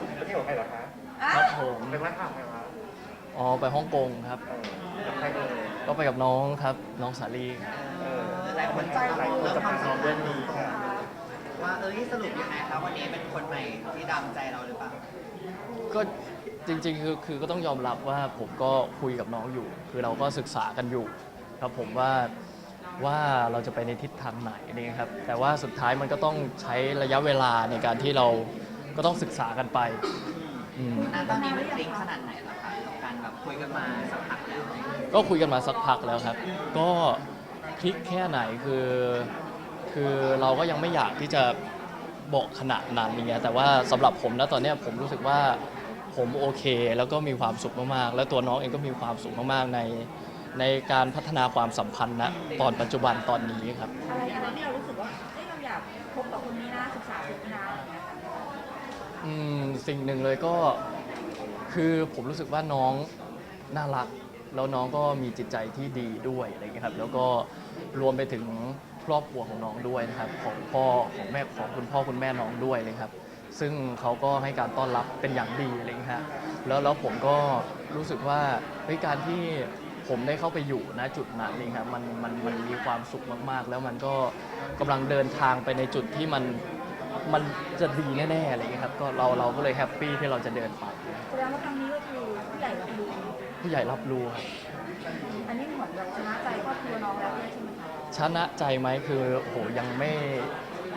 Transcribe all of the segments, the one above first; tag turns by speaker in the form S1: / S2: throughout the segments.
S1: สุดไปเที่ยวกับใครเหรอคะ
S2: ครับผม
S1: ไปวัดท่าไหมวะ
S2: อ๋อไปฮ่องกงครับ
S1: เออกับใครเอ่ย
S2: ก็ไปกับน้องครับ น้องสาลี
S1: เออ
S3: หลายคนใจ
S1: หลายคนจะพาน้องเล่นดีค่ะ
S3: ว่าเอ้ยสรุปยังไงครับวันนี้เป็นคนใหม่ที่ดามใจเราหรือเปล่า
S2: ก็จริงๆคือคือก็ต้องยอมรับว่าผมก็คุยกับน้องอยู่ คือเราก็ศึกษากันอยู่ ครับผมว่าว่าเราจะไปในทิศทางไหนนี่ครับแต่ว่าสุดท้ายมันก็ต้องใช้ระยะเวลาในการที่เรา ก็ต้องศึกษากันไปอืม
S3: ณตอนนี้มันคลิกขนาดไหนแล้วครับกับการแบบคุยกันมาสักพักแล้ว
S2: ก็คุยกันมาสักพักแล้วครับ ก็คลิกแค่ไหนคือ คือเราก็ยังไม่อยากที่จะบอกขนาดนั้นอย่างเงี้ยแต่ว่าสำหรับผมนะตอนเนี้ยผมรู้สึกว่าผมโอเค แล้วก็มีความสุขมากๆ แล้วตัวน้องเองก็มีความสุขมากๆในในการพัฒนาความสัมพันธ์นะตอนปัจจุบันตอนนี้ครับ
S4: อะไรอะไรที่เรารู้สึกว่าเอื
S2: มสิ่งหนึ่งเลยก็คือผมรู้สึกว่าน้องน่ารัก แล้วน้องก็มีจิตใจที่ดีด้วยอะไรอย่างเงี้ยครับ แล้วก็รวมไปถึงครอบครัวของน้องด้วยนะครับ ของพ่อของแม่ของคุณพ่อคุณแม่น้องด้วยเลยครับ ซึ่งเขาก็ให้การต้อนรับเป็นอย่างดีอะไรอย่างเงี้ยฮะแล้วแล้วผมก็รู้สึกว่าเฮ้ยการที่ผมได้เข้าไปอยู่ณจุดนั้นนี่ครับมันมันมันมีความสุขมากๆ แล้วมันก็กำลังเดินทางไปในจุดที่มัน มันจะดีแน่ๆอะไรอย่างเงี้ยครับก็เราเราก็เลยแฮปปี้ที่เราจะเดินไป
S4: แสดงว่าครั้งนี้ก็คือผู้ใหญ่รับรู้
S2: ผู้ใหญ่รับรู้ครับ
S4: อันนี้เหมือนแบบชนะใจครอบครัวน้องแล้วด้วยใช่ไหมคะ
S2: ชนะใจไหมคือโหยังไม่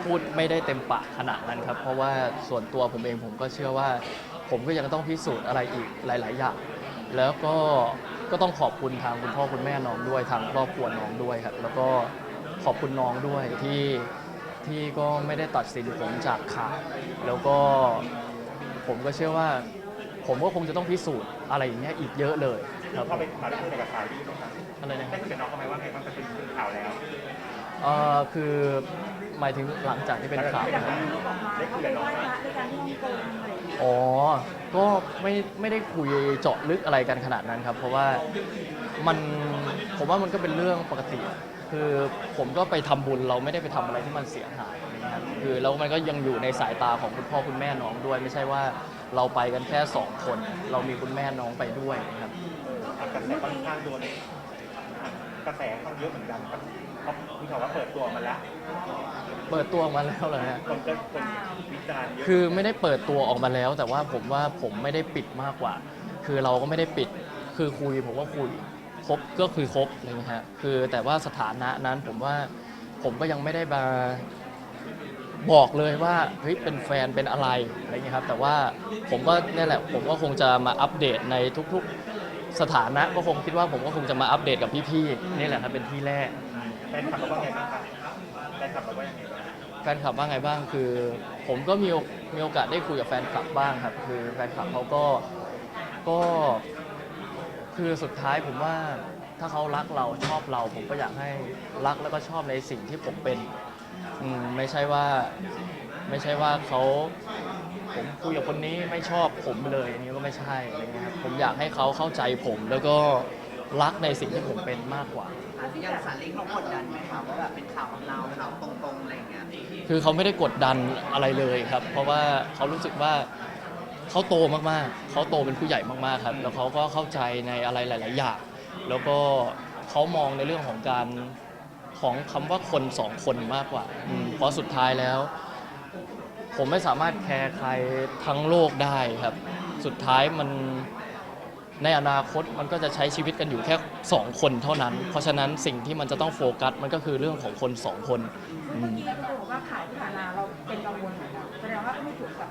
S2: พูดไม่ได้เต็มปากขนาดนั้นครับ เพราะว่าส่วนตัวผมเองผมก็เชื่อว่า ผมก็ยังต้องพิสูจน์อะไรอีกหลาย ๆ อย่าง แล้วก็ก็ต้องขอบคุณทางคุณพ่อคุณแม่น้องด้วยทางครอบครัวน้องด้วยครับ แล้วก็ขอบคุณน้องด้วยที่ ที่ก็ไม่ได้ตัดสินผมจากข่าวแล้วก็ผมก็เชื่อว่า ผมก็คงจะต้องพิสูจน์อะไรอย่างเงี้ยอีกเยอะเลยครับ
S1: พอไปข่าวได้คุยกับข่าวดีไหมคะ
S2: อะไรนะ
S1: ได้คุยกับน้องเขาไหมว่าไงบ้างเป็นเป็นข่าวแล้ว
S2: เอ่อคือหมายถึงหลังจากที่เป็นข่าวนะ
S4: ไปไหว้พระด้วยกันที่ฮ่องไรอย่างเงี้ย
S2: อ๋อ ก็ไม่ไม่ได้คุยเจาะลึกอะไรกันขนาดนั้นครับ เพราะว่ามันผมว่ามันก็เป็นเรื่องปกติ คือผมก็ไปทำบุญเราไม่ได้ไปทำอะไรที่มันเสียหายอะไรเงี้ยครับคือแล้วมันก็ยังอยู่ในสายตาของคุณพ่อคุณแม่น้องด้วย ไม่ใช่ว่าเราไปกันแค่สองคน เรามีคุณแม่น้องไปด้วยนะครับ
S1: กระแสค่อนข้างโดนกระแสค่อนข้างเยอะเหมือนกันครับเขาคุณข่าวว่าเปิดตัวมาแล้ว
S2: เปิดตัวออกมาแล้วเหรอฮะ
S1: คนก็คนวิจารณ์เยอะ
S2: คือไม่ได้เปิดตัวออกมาแล้ว แต่ว่าผมว่าผมไม่ได้ปิดมากกว่า คือเราก็ไม่ได้ปิดคือคุยผมก็คุย คบก็คือคบอะไรเงี้ยฮะคือแต่ว่าสถานะนั้นผมว่าผมก็ยังไม่ได้มาบอกเลยว่าเฮ้ยเป็นแฟนเป็นอะไรอะไรเงี้ยครับแต่ว่าผมก็เนี่ยแหละผมก็คงจะมาอัปเดตในทุกๆสถานะก็คงคิดว่าผมก็คงจะมาอัปเดตกับพี่ๆนี่แหละครับเป็นที่แรก
S1: แฟนคลับเราว่าไงบ้างครับแฟนคลับเราว่ายังไงบ้าง
S2: แฟนคลับว่าไงบ้างคือ ผมก็มีมีโอกาสได้คุยกับแฟนคลับบ้างครับ คือแฟนคลับเขาก็ก็ คือสุดท้ายผมว่าถ้าเขารักเราชอบเรา ผมก็อยากให้รักแล้วก็ชอบในสิ่งที่ผมเป็นอืมไม่ใช่ว่าไม่ใช่ว่าเขาผมคุยกับคนนี้ไม่ชอบผมเลยอันนี้ก็ไม่ใช่อะไรเงี้ยครับผมอยากให้เขาเข้าใจผมแล้วก็รักในสิ่งที่ผมเป็นมากกว่า
S3: ยังสาลีเขากดดันไหมครับว่าแบบเป็นข่าวของเราข่าวตรงๆอะไรอย่างเงี้ย
S2: คือเขาไม่ได้กดดันอะไรเลยครับ เพราะว่าเขารู้สึกว่า เขาโตมากๆ เขาโตเป็นผู้ใหญ่มากๆครับ แล้วเขาก็เข้าใจในอะไรหลาย ๆ อย่าง แล้วก็เขามองในเรื่องของการของคำว่าคนสองคนมากกว่าอืมเพราะสุดท้ายแล้ว ผมไม่สามารถแคร์ใครทั้งโลกได้ครับ สุดท้ายมันในอนาคตมันก็จะใช้ชีวิตกันอยู่แค่สองคนเท่านั้น เพราะฉะนั้นสิ่งที่มันจะต้องโฟกัสมันก็คือเรื่องของคนสองคนอื
S4: เมื่อ
S2: ม
S4: กี้คุณครูบอกว่าข่าวที่ผ่านมาเราเป็นกังวลเหมือนกันแสดงว่าก็ไม่ถูกกับ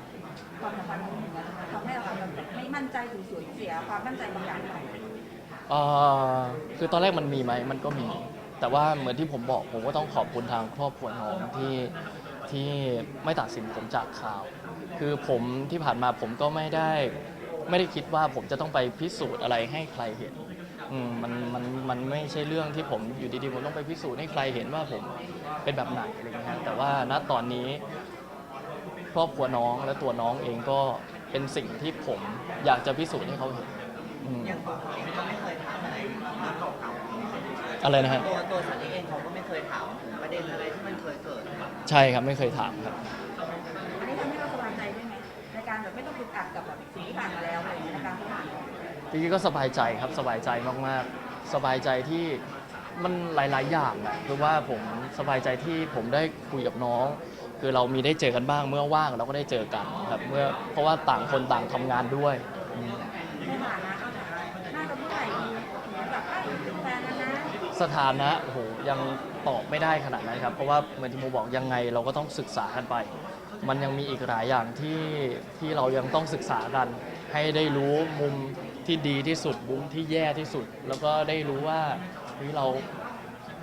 S4: ความสัมพันธ์ขอน มั่นใจหรือสูญเสียความมั่นใจบางอย่างไป
S2: เอ่อคือตอนแรกมันมีไหมมันก็มี แต่ว่าเหมือนที่ผมบอกผมก็ต้องขอบคุณทางครอบครัวน้องที่ที่ไม่ตัดสินผมจากข่าว คือผมที่ผ่านมาผมก็ไม่ได้ไม่ได้คิดว่าผมจะต้องไปพิสูจน์อะไรให้ใครเห็นอืมมันมันมันไม่ใช่เรื่องที่ผมอยู่ดีๆผมต้องไปพิสูจน์ให้ใครเห็นว่าผมเป็นแบบไหนอะไรอย่างเงี้ยแต่ว่าณตอนนี้ครอบครัวน้องและตัวน้องเองก็ เป็นสิ่งที่ผมอยากจะพิสูจน์ให้เขาเห็นอืม
S3: อย่างตัวเขาเองก็ไม่เคยถามอะไรเรื่องเก่า
S2: อะไรนะฮะ
S3: ๆตัวตัวสาลีเองเขาก็ไม่เคยถามถึงประเด็นอะไรที่มันเคยเกิด
S2: ใช่ครับไม่เคยถามครับ
S4: อันนี้ทำให้เราสบายใจด้วยไหมในการแบบไม่ต้องอึดอัดที่ผ่านมาแล้วอะไรอย่างเงี้ยนะคะที่ผ่านมา
S2: จริงๆก็สบายใจครับสบายใจมากๆ สบายใจที่มันหลาย ๆ อย่างอะคือว่าผมสบายใจที่ผมได้คุยกับน้อง คือเรามีได้เจอกันบ้างเมื่อว่างเราก็ได้เจอกันครับเมื่อเพราะว่าต่างคนต่างทำงานด้วยอืม
S4: ในฐานะน่าจะเมื่อไหร่ดีเหมือนแบบเอ้ยเป็นแฟนกันนะ
S2: สถานะโอ้โหยังตอบไม่ได้ขนาดนั้นครับเพราะว่าเหมือนที่โมบอกยังไงเราก็ต้องศึกษากันไป มันยังมีอีกหลายอย่างที่ที่เรายังต้องศึกษากัน ให้ได้รู้มุมที่ดีที่สุดมุมที่แย่ที่สุด แล้วก็ได้รู้ว่าเฮ้ยเรา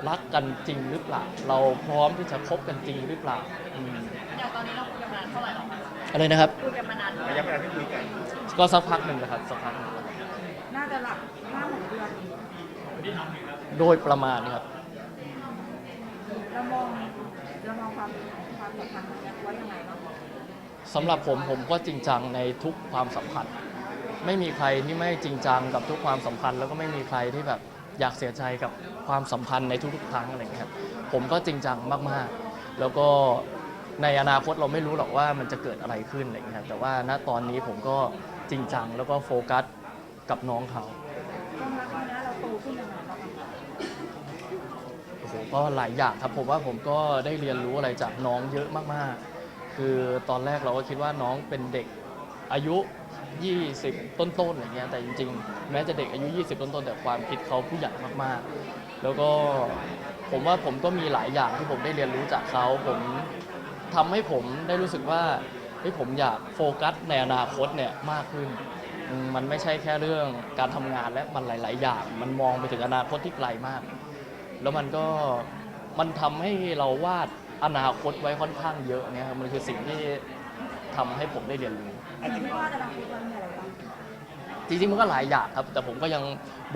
S2: รักกันจริงหรือเปล่า เราพร้อมที่จะคบกันจริงหรือเปล่าอืม
S5: อย่างตอนนี้เราคุยกันมานานเท่าไหร่แล้วคะ
S2: อะไรนะครับ
S5: คุยกันมานานเท่าไห
S1: ระ
S5: ร่
S1: ยะเวลาที่คุยกัน
S2: ก็สักพักหนึ่งนะครับสักพักหนึ่ง
S4: น่าจะหลักห้าหกเดือน
S2: โดยประมาณครับ
S4: เรามองเรามองความความสัมพันธ์เนี้ยไว้ยังไงบ้าง
S2: สำหรับผมผมก็จริงจังในทุกความสัมพันธ์ ไม่มีใครที่ไม่จริงจังกับทุกความสัมพันธ์ แล้วก็ไม่มีใครที่แบบ อยากเสียใจกับความสัมพันธ์ในทุกๆครั้งอะไรอย่างเงี้ยครับผมก็จริงจังมากๆ แล้วก็ในอนาคตเราไม่รู้หรอกว่ามันจะเกิดอะไรขึ้นอะไรอย่างเงี้ยครับแต่ว่าณตอนนี้ผมก็จริงจังแล้วก็โฟกัสกับน้องเขา
S4: ความรักนี้นะเราโตขึ้นยังไงบ้างคะ
S2: โอ้โหก็หลายอย่างครับผมว่าผมก็ได้เรียนรู้อะไรจากน้องเยอะมากๆ คือตอนแรกเราก็คิดว่าน้องเป็นเด็กอายุ 20 ต้นๆอะไรเงี้ยแต่จริงๆ แม้จะเด็กอายุ 20 ต้นๆ แต่ความคิดเขาผู้ใหญ่มากๆ แล้วก็ผมว่าผมก็มีหลายอย่างที่ผมได้เรียนรู้จากเขาผมทำให้ผมได้รู้สึกว่าเฮ้ยผมอยากโฟกัสในอนาคตเนี่ยมากขึ้นอืมมันไม่ใช่แค่เรื่องการทำงานและมันหลาย ๆ อย่าง มันมองไปถึงอนาคตที่ไกลมาก แล้วมันก็มันทำให้เราวาดอนาคตไว้ค่อนข้างเยอะเนี่ยครับมันคือสิ่งที่ทำให้ผมได้เรียนรู้
S4: สิ่งที่ว่าจะทำคือมันมีอะไรบ้าง
S2: จริงๆมันก็หลายอย่างครับ แต่ผมก็ยัง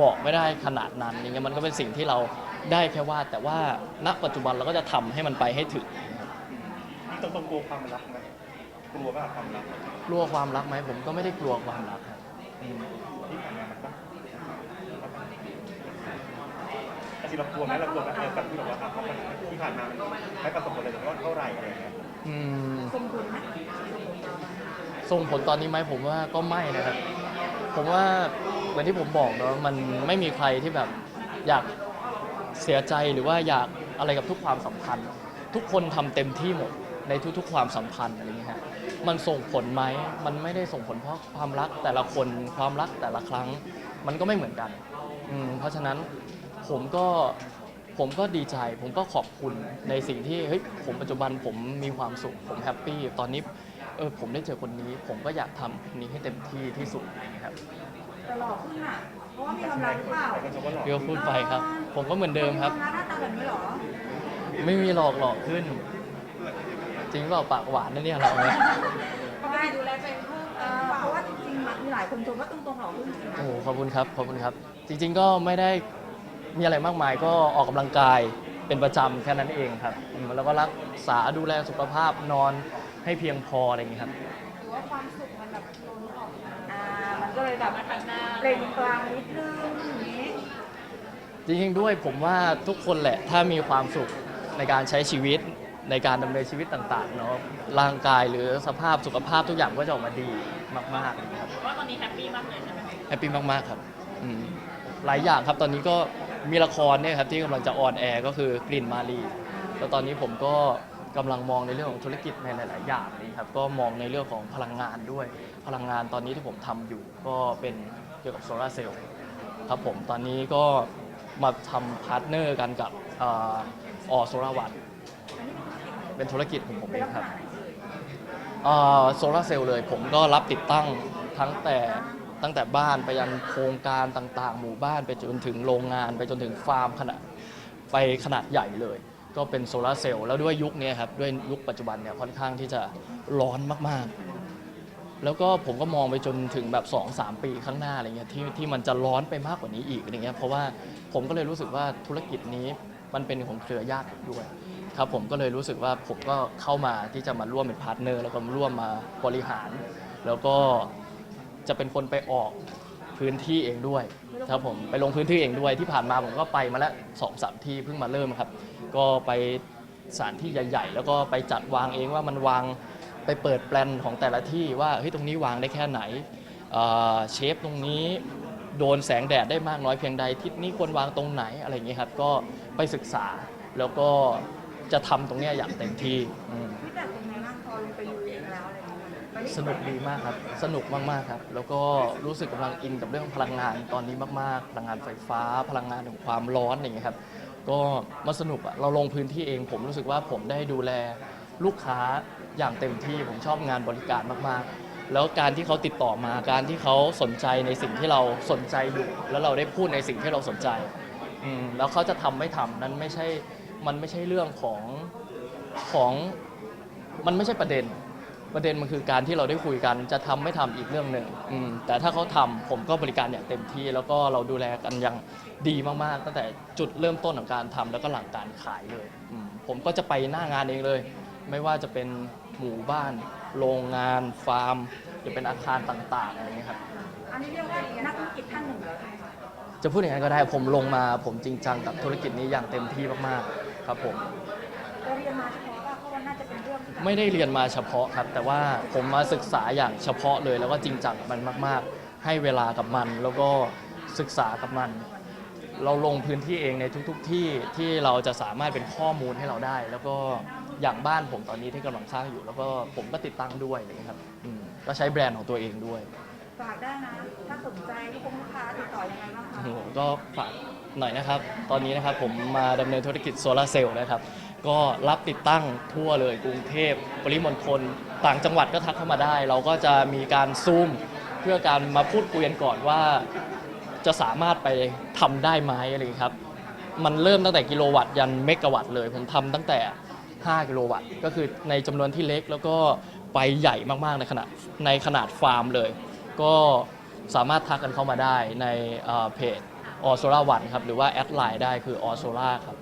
S2: บอกไม่ได้ขนาดนั้นอย่างเงี้ยมันก็เป็นสิ่งที่เราได้แค่วาดแต่ว่าณปัจจุบันเราก็จะทำให้มันไปให้ถึง
S1: ต้องต้องกลัวความรักไหมกลัวว่าความรัก
S2: กลัวความรักไหมผมก็ไม่ได้กลัวความรักครับอืม
S1: ที่ผ่านมามันก็จริงเรากลัวไหมเรากลัวไหมเออกับที่บอกว่าอะเพราะมันที่ผ่านมามันไม่ประสบผลเลยเท่าไหร่อะไรอย่างเงี้ย
S2: อืม
S4: สมดุลไหม
S2: ส่ ส่งผลตอนนี้ไหมผมว่าก็ไม่นะครับ ผมว่าเหมือนที่ผมบอกเนาะมันไม่มีใครที่แบบอยากเสียใจหรือว่าอยากอะไรกับทุกความสัมพันธ์ ทุกคนทำเต็มที่หมดในทุกๆความสัมพันธ์อะไรอย่างเงี้ยฮะมันส่งผลไหมมันไม่ได้ส่งผลเพราะความรักแต่ละคนความรักแต่ละครั้ง มันก็ไม่เหมือนกันอืมเพราะฉะนั้นผมก็ผมก็ดีใจ ผมก็ขอบคุณในสิ่งที่เฮ้ยผมปัจจุบันผมมีความสุขผมแฮปปี้ตอนนี้ เออผมได้เจอคนนี้ ผมก็อยากทำคนนี้ให้เต็มที่ที่สุดอย่างเงี้ยครับ
S4: แต่หล่อขึ้นอะ เพราะว่ามีความรักหรือเปล่า
S1: แต่ก็ชมว่าหล่อ
S2: เรียวพูดไปครับ ผมก็เหมือนเดิมครับ
S4: มีความรักหน้าตาแบบนี้เหรอ
S2: ไม่มีหลอกหลอกขึ้น จริงเปล่าปากหวานนะเนี่ยเราเนี่ย
S4: ก็ไม่ดูแลตัวเองเพิ่มเออเพราะว่าจริงๆมีหลายคนชมว่าตรงๆหล่อขึ้นจริงๆนะ
S2: โอ้โหขอบคุณครับขอบคุณครับ จริง ๆ ก็ไม่ได้มีอะไรมากมายก็ออกกำลังกายเป็นประจำแค่นั้นเองครับอืมแล้วก็รักษาดูแลสุขภาพนอน ให้เพียงพออะไรอย่างนี้ครับ
S5: หรือว่าความสุขมันแบบล้นออกมา
S4: อ่ามันก็เลยแบบ
S5: มาทางหน้า
S4: เปล่งปลั่งนิดนึงอย่างนี้
S2: จริงๆด้วยผมว่าทุกคนแหละถ้ามีความสุขในการใช้ชีวิตในการดำเนินชีวิตต่างๆเนาะร่างกายหรือสภาพสุขภาพทุกอย่างก็จะออกมาดีมากๆเลยครับ
S5: ว่าตอนนี้แฮปปี้มากเลยใช่ไหม
S2: แฮปปี้มากๆครับอืมหลายอย่างครับตอนนี้ก็มีละครเนี่ยครับที่กำลังจะออนแอร์ก็คือกลิ่นมาลีแล้วตอนนี้ผมก็ กำลังมองในเรื่องของธุรกิจในหลาย ๆ อย่างนี่ครับก็มองในเรื่องของพลังงานด้วย พลังงานตอนนี้ที่ผมทำอยู่ ก็เป็นเกี่ยวกับโซลาร์เซลล์ครับผมตอนนี้ก็มาทำพาร์ทเนอร์กันกับออโซลาวัตเป็นธุรกิจของผม
S4: เอ
S2: งครับโซลาร์เซลล์เลยผมก็รับติดตั้งทั้งแต่ตั้งแต่บ้านไปยันโครงการต่าง ๆ หมู่บ้านไปจนถึงโรงงาน ไปจนถึงฟาร์มขนาดไปขนาดใหญ่เลย ก็เป็นโซลาเซลล์แล้วด้วยยุคนี้ครับด้วยยุคปัจจุบันเนี่ยค่อนข้างที่จะร้อนมากๆ แล้วก็ผมก็มองไปจนถึงแบบ2-3 ปีข้างหน้าอะไรเงี้ยที่ที่มันจะร้อนไปมากกว่านี้อีกอะไรเงี้ยเพราะว่าผมก็เลยรู้สึกว่าธุรกิจนี้มันเป็นของเครือญาติด้วยครับผมก็เลยรู้สึกว่าผมก็เข้ามาที่จะมาร่วมเป็นพาร์ทเนอร์แล้วก็ร่วมมาบริหาร แล้วก็จะเป็นคนไปออกพื้นที่เองด้วย ครับผมไปลงพื้นที่เองด้วยที่ผ่านมาผมก็ไปมาแล้วสองสามที่เพิ่งมาเริ่มครับ ก็ไปสถานที่ใหญ่ ๆ แล้วก็ไปจัดวางเองว่ามันวางไปเปิดแปลนของแต่ละที่ว่าเฮ้ยตรงนี้วางได้แค่ไหนเอ่อเชฟตรงนี้โดนแสงแดดได้มากน้อยเพียงใดทิศนี้ควรวางตรงไหนอะไรอย่างเงี้ยครับก็ไปศึกษาแล้วก็จะทำตรงเนี้ยอย่างเต็มที่อืม
S4: พี่แบ
S2: สนุกดีมากครับ สนุกมากๆครับ แล้วก็รู้สึกกำลังอินกับเรื่องพลังงานตอนนี้มากๆ พลังงานไฟฟ้า พลังงานของความร้อนอย่างเงี้ยครับ ก็มาสนุกอะเราลงพื้นที่เอง ผมรู้สึกว่าผมได้ดูแลลูกค้าอย่างเต็มที่ ผมชอบงานบริการมากๆ แล้วการที่เขาติดต่อมา การที่เขาสนใจในสิ่งที่เราสนใจอยู่ แล้วเราได้พูดในสิ่งที่เราสนใจ อืมแล้วเขาจะทำไม่ทำนั้นไม่ใช่ มันไม่ใช่เรื่องของของ มันไม่ใช่ประเด็น ประเด็นมันคือการที่เราได้คุยกันจะทำไม่ทำอีกเรื่องหนึ่งอืมแต่ถ้าเขาทำผมก็บริการอย่างเต็มที่ แล้วก็เราดูแลกันอย่างดีมากๆตั้งแต่จุดเริ่มต้นของการทำแล้วก็หลังการขายเลยอืมผมก็จะไปหน้างานเองเลย ไม่ว่าจะเป็นหมู่บ้าน โรงงานฟาร์มหรือเป็นอาคารต่างๆอะไรเงี้ยครับ
S4: อันนี้เรียกว่านักธุรกิจท่านหนึ่งเลย
S2: จะพูดอย่างนั้นก็ได้ผมลงมาผมจริงจังกับธุรกิจนี้อย่างเต็มที่มากๆ ครับผม
S4: เราเรียนมาเฉพาะว่าเพราะว่าน่า
S2: ไม่ได้เรียนมาเฉพาะครับ แต่ว่าผมมาศึกษาอย่างเฉพาะเลย แล้วก็จริงจังกับมันมาก ๆ ให้เวลากับมัน แล้วก็ศึกษากับมัน เราลงพื้นที่เองในทุก ๆ ที่ที่เราจะสามารถเป็นข้อมูลให้เราได้ แล้วก็อย่างบ้านผมตอนนี้ที่กำลังสร้างอยู่ แล้วก็ผมก็ติดตั้งด้วยอะไรอย่างเงี้ยครับอืมก็ใช้แบรนด์ของตัวเองด้วย
S4: ฝากได้นะ ถ้าสนใจลูกคงลูกค้าติดต่อยังไงบ้างคะ
S2: ผมก็ฝากหน่อยนะครับ ตอนนี้นะครับผมมาดำเนินธุรกิจโซลาร์เซลล์นะครับ ก็รับติดตั้งทั่วเลยกรุงเทพปริมณฑลต่างจังหวัดก็ทักเข้ามาได้ เราก็จะมีการซูมเพื่อการมาพูดคุยกันก่อนว่า จะสามารถไปทำได้ไหมอะไรอย่างนี้ครับ มันเริ่มตั้งแต่กิโลวัตต์ยันเมกะวัตต์เลยผมทำตั้งแต่ 5 กิโลวัตต์ ก็คือในจำนวนที่เล็กแล้วก็ไปใหญ่มากๆในขนาดในขนาดฟาร์มเลย ก็สามารถทักกันเข้ามาได้ในเอ่อเพจออโซล่าวันครับหรือว่าแอดไลน์ได้คือออโซล่าครับ